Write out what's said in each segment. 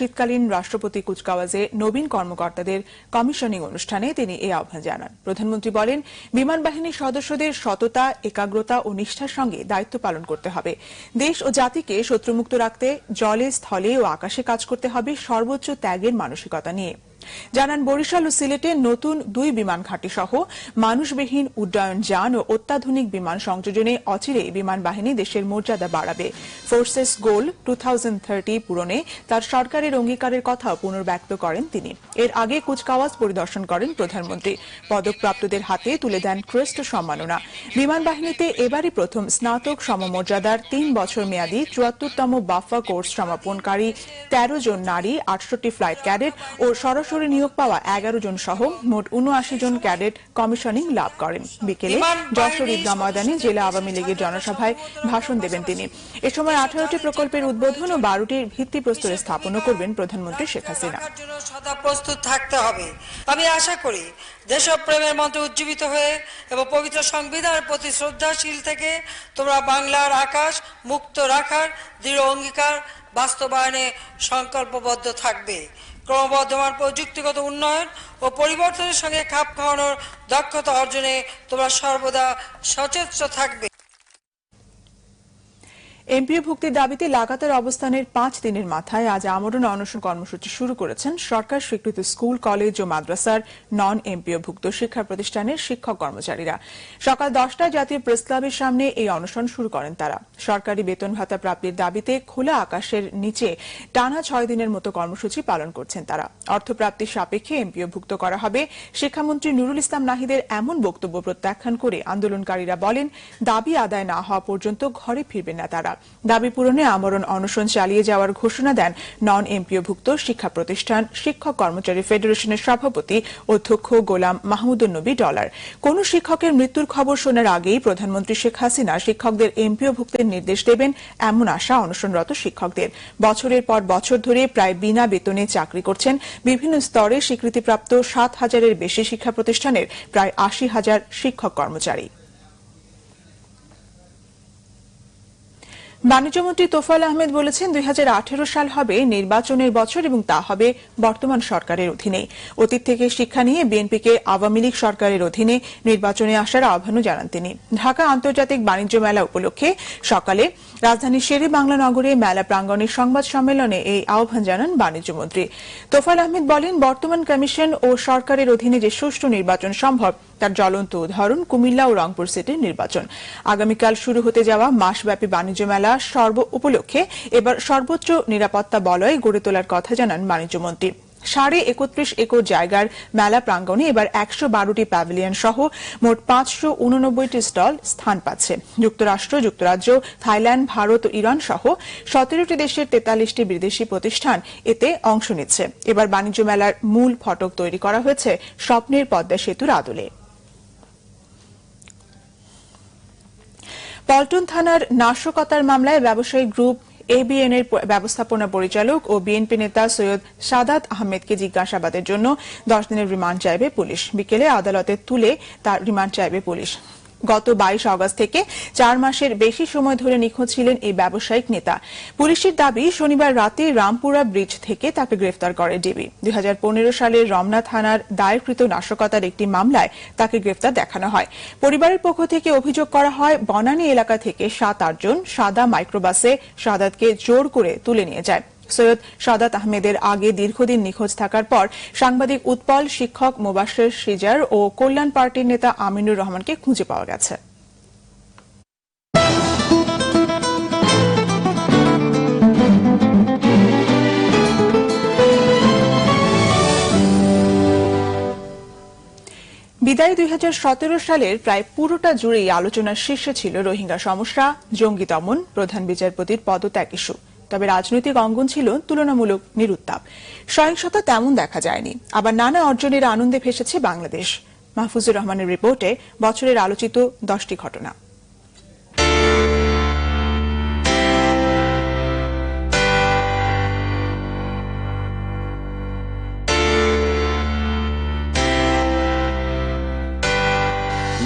শীতকালীন রাষ্ট্রপতি কুচকাওয়াজে নবীন কর্মকর্তাদের কমিশনিং অনুষ্ঠানে তিনি এ আহ্বান জানান। প্রধানমন্ত্রী বলেন, বিমান বাহিনীর সদস্যদের সততা, একাগ্রতা ও নিষ্ঠার সঙ্গে দায়িত্ব পালন করতে হবে। দেশ ও জাতিকে শত্রুমুক্ত রাখতে, জলে, স্থলে ও আকাশে কাজ করতে হবে সর্বোচ্চ ত্যাগের মানসিকতা নিয়ে। জানান বরিশাল ও সিলেটে নতুন দুই বিমান ঘাঁটি সহ মানুষবিহীন উড্ডয়ন যান ও অত্যাধুনিক বিমান সংযোজনে অচিরে বিমান বাহিনী দেশের মর্যাদা বাড়াবে। ফোর্সেস গোল টু পূরণে তার সরকারের অঙ্গীকারের কথা পুনর্ব্যক্ত করেন তিনি। এর আগে কুচকাওয়াজ পরিদর্শন করেন প্রধানমন্ত্রী। পদকপ্রাপ্তদের হাতে তুলে দেন ক্রেস্ট সম্মাননা। বিমান বাহিনীতে এবারই প্রথম স্নাতক সমমর্যাদার তিন বছর মেয়াদী চুয়াত্তরতম বাফা কোর্স সমাপনকারী তেরো জন নারী, আটষট্টি ফ্লাইট ক্যাডেট ও সরাসরি নিয়োগ পাওয়া এগারো জন সহ মোট উনআশি জন ক্যাডেট কমিশনিং লাভ করেন। বিকেলে যশোর ঈদগাহ ময়দানে জেলা আওয়ামী লীগের জনসভায় ভাষণ দেবেন তিনি। এ সময় আঠারোটি প্রকল্পের উদ্বোধন ও বারোটির ভিত্তিপ্রস্তর স্থাপনও করবেন প্রধানমন্ত্রী শেখ হাসিনা। সদা প্রস্তুত থাকতে হবে। আমি আশা করি দেশপ্রেমের মন্ত্রে উজ্জীবিত হয়ে এবং পবিত্র সংবিধানের প্রতি শ্রদ্ধাশীল থেকে তোমরা বাংলার আকাশ মুক্ত রাখার দৃঢ় অঙ্গীকার বাস্তবায়নে সংকল্পবদ্ধ থাকবে। ক্রমবর্ধমান প্রযুক্তিগত উন্নয়ন ও পরিবর্তনের সঙ্গে খাপ খাওয়ানোর দক্ষতা অর্জনে তোমরা সর্বদা সচেষ্ট থাকবে। এমপিও ভুক্তির দাবিতে লাগাতার অবস্থানের পাঁচ দিনের মাথায় আজ আমরণ অনশন কর্মসূচি শুরু করেছেন সরকার স্বীকৃত স্কুল, কলেজ ও মাদ্রাসার নন এমপিও ভুক্ত শিক্ষা প্রতিষ্ঠানের শিক্ষক কর্মচারীরা। সকাল দশটায় জাতীয় প্রেস ক্লাবের সামনে এই অনশন শুরু করেন তারা। সরকারি বেতন ভাতা প্রাপ্তির দাবিতে খোলা আকাশের নিচে টানা ছয় দিনের মতো কর্মসূচি পালন করছেন তারা। অর্থপ্রাপ্তির সাপেক্ষে এমপিও ভুক্ত করা হবে। শিক্ষামন্ত্রী নুরুল ইসলাম নাহিদের এমন বক্তব্য প্রত্যাখ্যান করে আন্দোলনকারীরা বলেন, দাবি আদায় না হওয়া পর্যন্ত ঘরে ফিরবেন না তারা। দাবি পূরণে আমরণ অনশন চালিয়ে যাওয়ার ঘোষণা দেন নন এমপিওভুক্ত শিক্ষা প্রতিষ্ঠান শিক্ষক কর্মচারী ফেডারেশনের সভাপতি অধ্যক্ষ গোলাম মাহমুদুল নবী ডলার। কোন শিক্ষকের মৃত্যুর খবর শোনার আগেই প্রধানমন্ত্রী শেখ হাসিনা শিক্ষকদের এমপিওভুক্তের নির্দেশ দেবেন এমন আশা অনশনরত শিক্ষকদের। বছরের পর বছর ধরে প্রায় বিনা বেতনে চাকরি করছেন। বিভিন্ন স্তরে স্বীকৃতিপ্রাপ্ত সাত হাজারের বেশি শিক্ষা প্রতিষ্ঠানের প্রায় আশি হাজার শিক্ষক কর্মচারী। বাণিজ্যমন্ত্রী তোফাল আহমেদ বলেছেন, দুই হাজার আঠেরো সাল হবে নির্বাচনের বছর এবং তা হবে বর্তমান সরকারের অধীনে। অতীত থেকে শিক্ষা নিয়ে বিএনপিকে আওয়ামী লীগ সরকারের অধীনে নির্বাচনে আসার আহ্বানও জানান তিনি। ঢাকা আন্তর্জাতিক বাণিজ্য মেলা উপলক্ষে সকালে রাজধানীর শেরে বাংলা নগরে মেলা প্রাঙ্গণের সংবাদ সম্মেলনে এই আহ্বান জানান বাণিজ্যমন্ত্রী। তোফাল আহমেদ বলেন, বর্তমান কমিশন ও সরকারের অধীনে যে সুষ্ঠু নির্বাচন সম্ভব, তার জ্বলন্ত উদাহরণ কুমিল্লা ও রংপুর সিটির নির্বাচন। আগামীকাল শুরু হতে যাওয়া মাসব্যাপী বাণিজ্য মেলা সর্ব উপলক্ষে এবার সর্বোচ্চ নিরাপত্তা বলয় গড়ে তোলার কথা জানান বাণিজ্যমন্ত্রী সাড়ে একত্রিশ একর জায়গার মেলা প্রাঙ্গণে এবার একশো বারোটি প্যাভিলিয়ন সহ মোট পাঁচশো উননব্বইটি স্টল স্থান পাচ্ছে। যুক্তরাষ্ট্র, যুক্তরাজ্য, থাইল্যান্ড, ভারত ও ইরান সহ সতেরোটি দেশের তেতাল্লিশটি বিদেশি প্রতিষ্ঠান এতে অংশ নিচ্ছে। এবার বাণিজ্য মেলার মূল ফটক তৈরি করা হয়েছে স্বপ্নের পদ্মা সেতুর আদলে। পল্টন থানার নাশকতার মামলায় ব্যবসায়ী গ্রুপ এবিএন এর ব্যবস্থাপনা পরিচালক ও বিএনপি নেতা সৈয়দ সাদাত আহমেদকে জিজ্ঞাসাবাদের জন্য দশ দিনের রিমান্ড চাইবে পুলিশ। বিকেলে আদালতে তুলে তার রিমান্ড চাইবে পুলিশ। গত বাইশ অগস্ট থেকে চার মাসের বেশি সময় ধরে নিখোঁজ ছিলেন এই ব্যবসায়িক নেতা। পুলিশের দাবি, শনিবার রাতে রামপুরা ব্রিজ থেকে তাকে গ্রেফতার করে ডিবি। দুই সালের রমনা থানার দায়েরকৃত নাশকতার একটি মামলায় তাকে গ্রেফতার দেখানো হয়। পরিবারের পক্ষ থেকে অভিযোগ করা হয়, বনানী এলাকা থেকে সাত আটজন সাদা মাইক্রোবাসে সাদাতকে জোর করে তুলে নিয়ে যায়। সৈয়দ সাদাত আহমেদের আগে দীর্ঘদিন নিখোঁজ থাকার পর সাংবাদিক উৎপল, শিক্ষক মোবাশের সিজার ও কল্যাণ পার্টির নেতা আমিনুর রহমানকে খুঁজে পাওয়া গেছে। বিদায় দুই সতেরো সালের প্রায় পুরোটা জুড়েই আলোচনার শীর্ষে ছিল রোহিঙ্গা সমস্যা। জঙ্গি দমন, প্রধান বিচারপতির পদত্যাগ ইস্যু। তবে রাজনৈতিক অঙ্গন ছিল তুলনামূলক নিরুত্তাপ। সহিংসতা তেমন দেখা যায়নি। আবার নানা অর্জনের আনন্দে ভেসেছে বাংলাদেশ। মাহফুজুর রহমানের রিপোর্টে বছরের আলোচিত দশটি ঘটনা।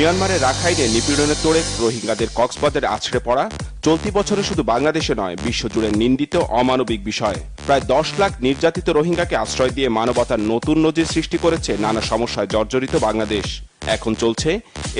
মিয়ানমারের রাখাইনে নিপীড়নের তোড়ে রোহিঙ্গাদের কক্সবাজারে আছড়ে পড়া। চলতি বছরে শুধু বাংলাদেশে নয়, বিশ্বজুড়ে নিন্দিত অমানবিক বিষয়। প্রায় দশ লাখ নির্যাতিত রোহিঙ্গাকে আশ্রয় দিয়ে মানবতার নতুন নজির সৃষ্টি করেছে নানা সমস্যায় জর্জরিত বাংলাদেশ। এখন চলছে,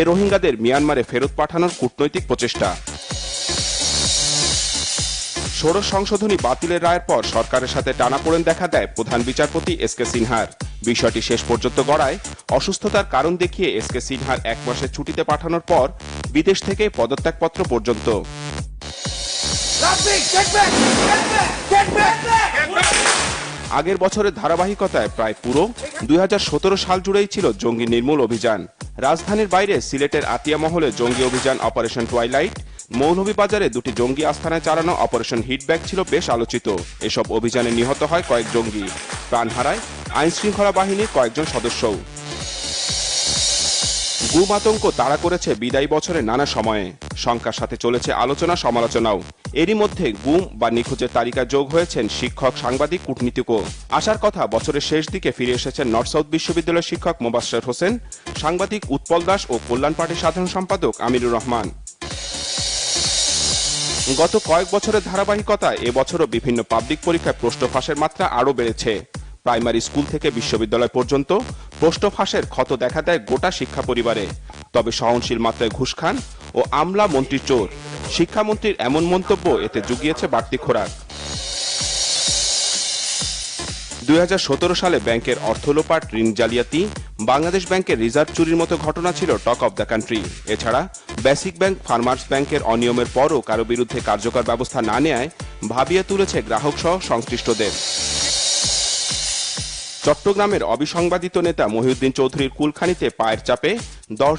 এ রোহিঙ্গাদের মিয়ানমারে ফেরত পাঠানোর কূটনৈতিক প্রচেষ্টা। ষোড়শ সংশোধনী বাতিলের রায়ের পর সরকারের সাথে টানাপোড়েন দেখা দেয় প্রধান বিচারপতি এস কে সিনহার। বিষয়টি শেষ পর্যন্ত গড়ায় অসুস্থতার কারণ দেখিয়ে এস কে সিনহার এক মাসের ছুটিতে পাঠানোর পর বিদেশ থেকে পদত্যাগপত্র পর্যন্ত। আগের বছরের ধারাবাহিকতায় প্রায় পুরো দুই হাজার সতেরো সাল জুড়েই ছিল জঙ্গি নির্মূল অভিযান। রাজধানীর বাইরে সিলেটের আতিয়া মহলে জঙ্গি অভিযান অপারেশন টুয়াইলাইট মৌলভীবাজারে দুটি জঙ্গি আস্থানায় চালানো অপারেশন হিটব্যাক ছিল বেশ আলোচিত। এসব অভিযানে নিহত হয় কয়েক জঙ্গি। প্রাণ হারায় আইন শৃঙ্খলা বাহিনীর কয়েকজন সদস্যও। গুম আতঙ্ক তাড়া করেছে বিদায়ী বছরে নানা সময়ে। শঙ্কার সাথে চলেছে আলোচনা, সমালোচনাও। এরই মধ্যে গুম বা নিখোঁজের তালিকায় যোগ হয়েছেন শিক্ষক, সাংবাদিক, কূটনীতিকও। আসার কথা, বছরের শেষ দিকে ফিরে এসেছেন নর্থ সাউথ বিশ্ববিদ্যালয়ের শিক্ষক মোবাশ্বের হোসেন, সাংবাদিক উৎপল দাস ও কল্যাণ পার্টির সাধারণ সম্পাদক আমিরুর রহমান। গত কয়েক বছরের ধারাবাহিকতায় এবছরও বিভিন্ন পাবলিক পরীক্ষায় প্রশ্ন ফাঁসের মাত্রা আরও বেড়েছে। প্রাইমারি স্কুল থেকে বিশ্ববিদ্যালয় পর্যন্ত প্রশ্ন ফাঁসের ক্ষত দেখা দেয় গোটা শিক্ষা পরিবারে। তবে সহনশীল মাত্রায় ঘুষ খান ও আমলা মন্ত্রী চোর। শিক্ষামন্ত্রীর এমন মন্তব্য এতে জুগিয়েছে বাড়তি খোরাক। দুই হাজার সতেরো সালে ব্যাংকের অর্থ লোপাট ঋণ জালিয়াতি, বাংলাদেশ ব্যাংকের রিজার্ভ চুরির মতো ঘটনা ছিল টক অব দ্য কান্ট্রি। এছাড়া, বেসিক ব্যাংক, ফার্মার্স ব্যাংকের অনিয়মের পরও কারও বিরুদ্ধে কার্যকর ব্যবস্থা না নেয় ভাবিয়ে তুলেছে গ্রাহক সহ সংশ্লিষ্টদের। চট্টগ্রামের অবিসংবাদিত নেতা মহিউদ্দিন চৌধুরীর কুলখানিতে পায়ের চাপে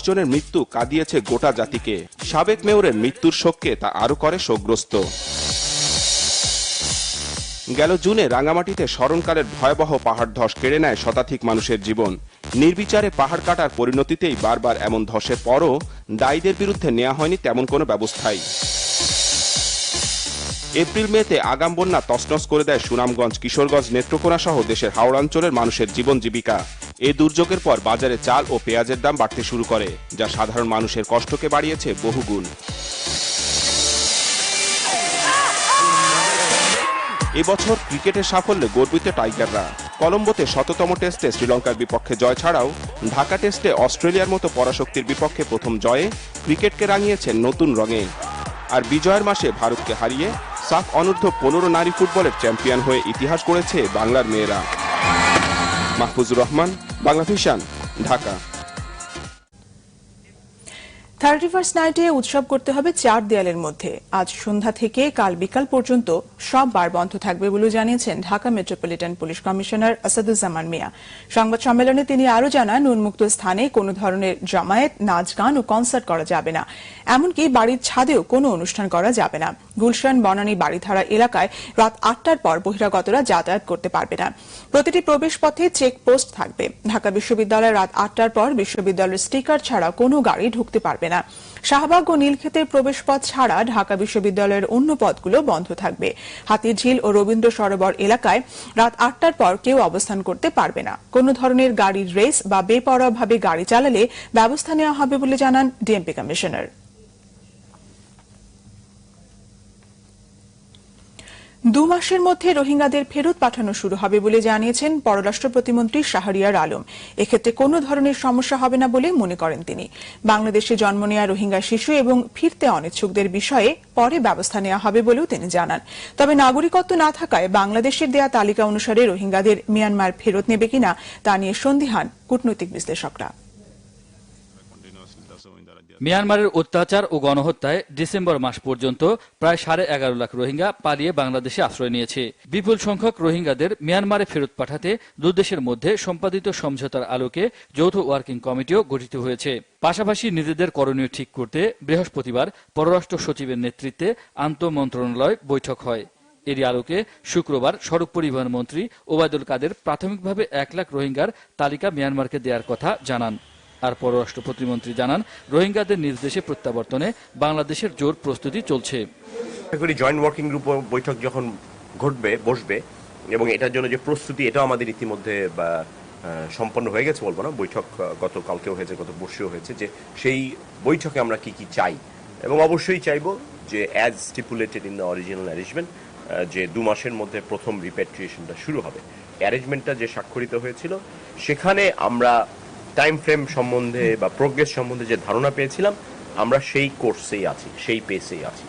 জনের মৃত্যু কাঁদিয়েছে গোটা জাতিকে। সাবেক মেয়রের মৃত্যুর শোককে তা আরও করে শোকগ্রস্ত। গেল জুনে রাঙামাটিতে স্মরণকালের ভয়াবহ পাহাড় ধস কেড়ে নেয় শতাধিক মানুষের জীবন। নির্বিচারে পাহাড় কাটার পরিণতিতেই বারবার এমন ধসের পরও দায়ীদের বিরুদ্ধে নেওয়া হয়নি তেমন কোনো ব্যবস্থাই। এপ্রিল মেতে আগাম বন্যা তছনছ করে দেয় সুনামগঞ্জ কিশোরগঞ্জ নেত্রকোনা সহ দেশের হাওড়াঞ্চলের মানুষের জীবন জীবিকা। এ দুর্যোগের পর বাজারে চাল ও পেঁয়াজের দাম বাড়তে শুরু করে, যা সাধারণ মানুষের কষ্টকে বাড়িয়েছে বহুগুণ। এবছর ক্রিকেটের সাফল্যে গর্বিত টাইগাররা। কলম্বোতে শততম টেস্টে শ্রীলঙ্কার বিপক্ষে জয় ছাড়াও ঢাকা টেস্টে অস্ট্রেলিয়ার মতো পরাশক্তির বিপক্ষে প্রথম জয়ে ক্রিকেটকে রাঙিয়েছেন নতুন রঙে। আর বিজয়ের মাসে ভারতকে হারিয়ে সাফ অনূর্ধ্ব পনেরো নারী ফুটবলের চ্যাম্পিয়ন হয়ে ইতিহাস গড়েছে বাংলার মেয়েরা। Mahfuzur Rahman Bangla vision Dhaka. Thirty first নাইটে উৎসব করতে হবে চার দেয়ালের মধ্যে। আজ সন্ধ্যা থেকে কাল বিকাল পর্যন্ত সব বার বন্ধ থাকবে বলে জানিয়েছেন Dhaka metropolitan police commissioner Asaduzzaman Mia. সংবাদ সম্মেলনে তিনি আরও জানান, উন্মুক্ত স্থানে কোনো ধরনের জামায়াত, নাচ, গান ও কনসার্ট করা যাবে না। এমনকি বাড়ির ছাদেও কোনো অনুষ্ঠান করা যাবে না। গুলশান বনানী বাড়িধারা এলাকায় রাত আটটার পর বহিরাগতরা যাতায়াত করতে পারবে না। প্রতিটি প্রবেশপথে চেকপোস্ট থাকবে। ঢাকা বিশ্ববিদ্যালয়ে রাত আটটার পর বিশ্ববিদ্যালয়ের স্টিকার ছাড়া কোনো গাড়ি ঢুকতে পারবে না। শাহবাগ ও নীলক্ষেতের প্রবেশপথ ছাড়া ঢাকা বিশ্ববিদ্যালয়ের অন্য পথগুলো বন্ধ থাকবে। হাতিরঝিল ও রবীন্দ্র সরোবর এলাকায় রাত আটটার পর কেউ অবস্থান করতে পারবে না। কোনো ধরনের গাড়ির রেস বা বেপরোয়াভাবে গাড়ি চালালে ব্যবস্থা নেওয়া হবে বলে জানান ডিএমপি কমিশনার। দু মাসের মধ্যে রোহিঙ্গাদের ফেরত পাঠানো শুরু হবে বলে জানিয়েছেন পররাষ্ট্র প্রতিমন্ত্রী শাহরিয়ার আলম। এক্ষেত্রে কোনো ধরনের সমস্যা হবে না বলে মনে করেন তিনি। বাংলাদেশে জন্ম নেওয়া রোহিঙ্গা শিশু এবং ফিরতে অনিচ্ছুকদের বিষয়ে পরে ব্যবস্থা নেওয়া হবে বলেও তিনি জানান। তবে নাগরিকত্ব না থাকায় বাংলাদেশের দেয়া তালিকা অনুসারে রোহিঙ্গাদের মিয়ানমার ফেরত নেবে কিনা তা নিয়ে সন্দিহান কূটনৈতিক বিশ্লেষকরা। মিয়ানমারের অত্যাচার ও গণহত্যায় ডিসেম্বর মাস পর্যন্ত প্রায় সাড়ে এগারো লাখ রোহিঙ্গা পালিয়ে বাংলাদেশে আশ্রয় নিয়েছে। বিপুল সংখ্যক রোহিঙ্গাদের মিয়ানমারে ফেরত পাঠাতে দুদেশের মধ্যে সম্পাদিত সমঝোতার আলোকে যৌথ ওয়ার্কিং কমিটিও গঠিত হয়েছে। পাশাপাশি নিজেদের করণীয় ঠিক করতে বৃহস্পতিবার পররাষ্ট্র সচিবের নেতৃত্বে আন্তঃ মন্ত্রণালয় বৈঠক হয়। এরই আলোকে শুক্রবার সড়ক পরিবহন মন্ত্রী ওবায়দুল কাদের প্রাথমিকভাবে এক লাখ রোহিঙ্গার তালিকা মিয়ানমারকে দেওয়ার কথা জানান। আর পররাষ্ট্র প্রতিমন্ত্রী জানান, রোহিঙ্গাদের নিজ দেশে প্রত্যাবর্তনে বাংলাদেশের জোর প্রস্তুতি চলছে। জয়েন্ট ওয়ার্কিং গ্রুপ বৈঠক যখন ঘটবে, বসবে, এবং এটার জন্য যে প্রস্তুতি, এটাও আমাদের ইতিমধ্যে সম্পন্ন হয়ে গেছে বলব না, বৈঠক গত কালকেও হয়েছে, গত পরশুও হয়েছে, যে সেই বৈঠকে আমরা কি কি চাই। এবং অবশ্যই চাইব যে as stipulated in the original arrangement যে দু মাসের মধ্যে প্রথম রিপ্যাট্রিয়েশনটা শুরু হবে। অ্যারেঞ্জমেন্টটা যে স্বাক্ষরিত হয়েছিল, সেখানে আমরা টাইম ফ্রেম সম্বন্ধে বা প্রোগ্রেস সম্বন্ধে যে ধারণা পেয়েছিলাম আমরা সেই কোর্সেই আছি সেই পেসেই আছি।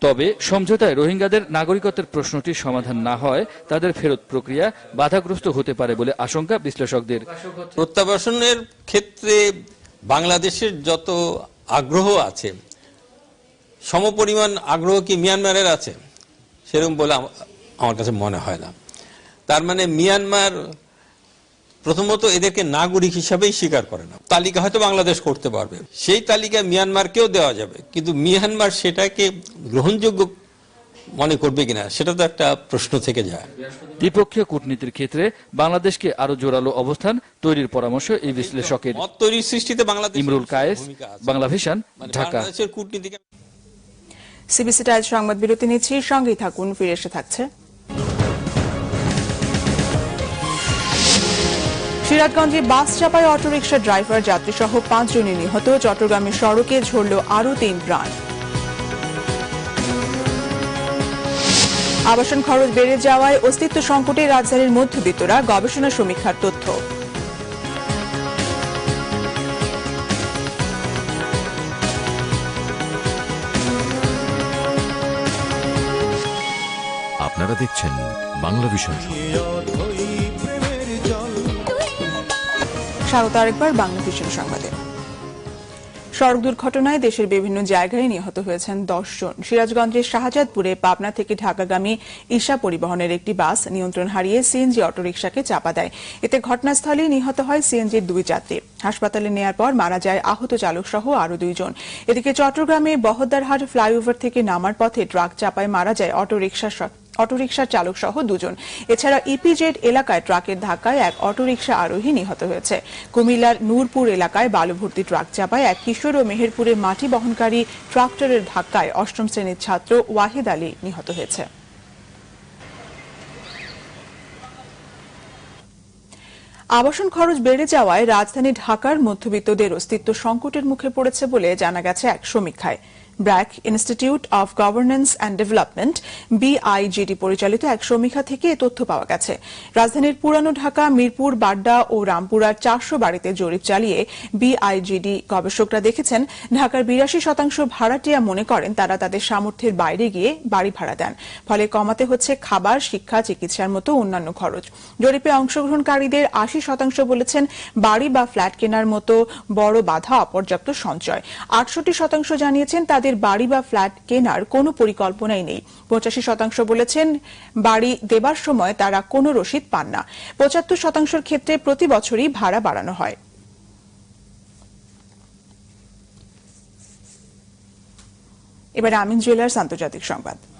তবে সমঝোতায় রোহিঙ্গাদের নাগরিকত্বের প্রশ্নটির সমাধান না হয় তাদের ফেরত প্রক্রিয়া বাধাগ্রস্ত হতে পারে বলে আশঙ্কা বিশ্লেষকদের। প্রত্যাবাসনের ক্ষেত্রে বাংলাদেশের যত আগ্রহ আছে সমপরিমাণ আগ্রহ কি মিয়ানমারের আছে? সেরকম বলে আমার কাছে মনে হয় না। তার মানে মিয়ানমার প্রথমত এদেরকে নাগরিক হিসাবেই স্বীকার করে না। তালিকা হয়তো বাংলাদেশ করতে পারবে। সেই তালিকা মিয়ানমারকেও দেওয়া যাবে। কিন্তু মিয়ানমার সেটাকে গ্রহণযোগ্য মনে করবে কিনা সেটা তো একটা প্রশ্ন থেকে যায়। দ্বিপক্ষীয় কূটনীতির ক্ষেত্রে বাংলাদেশকে আরও জোরালো অবস্থান তৈরির পরামর্শ এই বিশ্লেষকের। মত তৈরির সৃষ্টিতে বাংলাদেশ ইমরুল কায়েস বাংলা ভিশন মানে ঢাকা। সিবিসি টাইজ সংবাদ বিরতি নিচ্ছি। সঙ্গেই থাকুন ফিরে এসে থাকছে। সিরাজগঞ্জে বাস চাপায় অটোরিকশা ড্রাইভার যাত্রী সহ পাঁচজনই নিহত। চট্টগ্রামের সড়কে ঝরল আরও তিন প্রাণ। আবাসন খরচ বেড়ে যাওয়ায় অস্তিত্ব সংকটে রাজধানীর মধ্যবিত্তরা গবেষণা সমীক্ষার তথ্য। আপনারা দেখছেন বাংলা ভিশন স্বাগত আরেকবার বাংলা ভিশন সংবাদে। সড়ক দুর্ঘটনায় দেশের বিভিন্ন জায়গায় নিহত হয়েছেন দশ জন। সিরাজগঞ্জের শাহজাদপুরে পাবনা থেকে ঢাকাগামী ঈশা পরিবহনের একটি বাস নিয়ন্ত্রণ হারিয়ে সিএনজি অটোরিকশাকে চাপা দেয়। এতে ঘটনাস্থলেই নিহত হয় সিএনজির দুই যাত্রী। হাসপাতালে নেয়ার পর মারা যায় আহত চালক সহ আরও দুইজন। এদিকে চট্টগ্রামে বহদ্দারহাট ফ্লাইওভার থেকে নামার পথে ট্রাক চাপায় মারা যায় অটোরিকশা অটোরিকশার চালক সহ দুজন। এছাড়া ইপিজেড এলাকায় ট্রাকের ধাক্কায় এক অটোরিকশা আরোহী নিহত হয়েছে। কুমিল্লার নূরপুর এলাকায় বালুভর্তি ট্রাক চাপায় এক কিশোর ও মেহেরপুরে মাটি বহনকারী ট্রাক্টরের ধাক্কায় অষ্টম শ্রেণির ছাত্র ওয়াহিদ আলী নিহত হয়েছে। আবাসন খরচ বেড়ে যাওয়ায় রাজধানী ঢাকার মধ্যবিত্তদের অস্তিত্ব সংকটের মুখে পড়েছে বলে জানা গেছে এক সমীক্ষায়। BRAC institute of governance and development BIGD পরিচালিত এক সমীক্ষা থেকে এ তথ্য পাওয়া গেছে। রাজধানীর পুরানো ঢাকা, মিরপুর, বাড্ডা ও রামপুরার চারশো বাড়িতে জরিপ চালিয়ে বিআইজিডি গবেষকরা দেখেছেন, ঢাকার বিরাশি শতাংশ ভাড়াটিয়া মনে করেন তারা তাদের সামর্থ্যের বাইরে গিয়ে বাড়ি ভাড়া দেন। ফলে কমাতে হচ্ছে খাবার, শিক্ষা, চিকিৎসার মতো অন্যান্য খরচ। জরিপে অংশগ্রহণকারীদের আশি শতাংশ বলেছেন, বাড়ি বা ফ্ল্যাট কেনার মতো বড় বাধা অপর্যাপ্ত সঞ্চয়। আটষট্টি শতাংশ জানিয়েছেন তাদের বাড়ি বা ফ্ল্যাট কেনার কোনো পরিকল্পনাই নেই। পঁচাশি শতাংশ বলেছেন, বাড়ি দেবার সময় তারা কোনো রসিদ পান না। পঁচাত্তর শতাংশের ক্ষেত্রে প্রতি বছরই ভাড়া বাড়ানো হয়। এবার আমিন জুয়েলার্স আন্তর্জাতিক সংবাদ।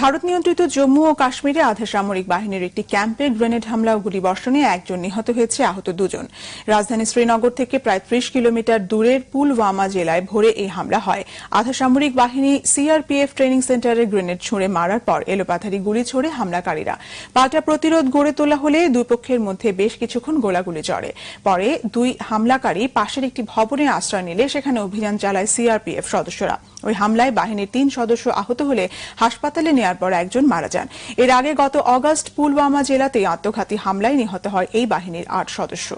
ভারত নিয়ন্ত্রিত জম্মু ও কাশ্মীরে আধা সামরিক বাহিনীর একটি ক্যাম্পে গ্রেনেড হামলা ও গুলিবর্ষণে একজন নিহত হয়েছে, আহত দুজন। রাজধানী শ্রীনগর থেকে প্রায় ত্রিশ কিলোমিটার দূরের পুলওয়ামা জেলায় ভোরে এই হামলা হয়। আধা সামরিক বাহিনী সিআরপিএফ ট্রেনিং সেন্টারে গ্রেনেড ছুঁড়ে মারার পর এলোপাথারি গুলি ছোড়ে হামলাকারীরা। পাল্টা প্রতিরোধ গড়ে তোলা হলে দুই পক্ষের মধ্যে বেশ কিছুক্ষণ গোলাগুলি চড়ে। পরে দুই হামলাকারী পাশের একটি ভবনে আশ্রয় নিলে সেখানে অভিযান চালায় সিআরপিএফ সদস্যরা। ওই হামলায় বাহিনীর তিন সদস্য আহত হলে হাসপাতালে নেয়ার পর একজন মারা যান। এর আগে গত অগস্ট পুলওয়ামা জেলাতে আত্মঘাতী হামলায় নিহত হয় এই বাহিনীর আট সদস্য।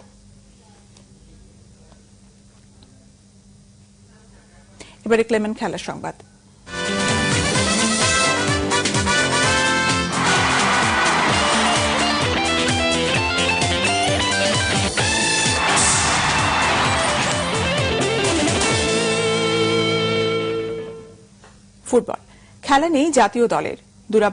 এবারে ক্লেমেন্ট খেলার সংবাদ। ফুটবল। খেলা নেই জাতীয় দলের। দুরাপ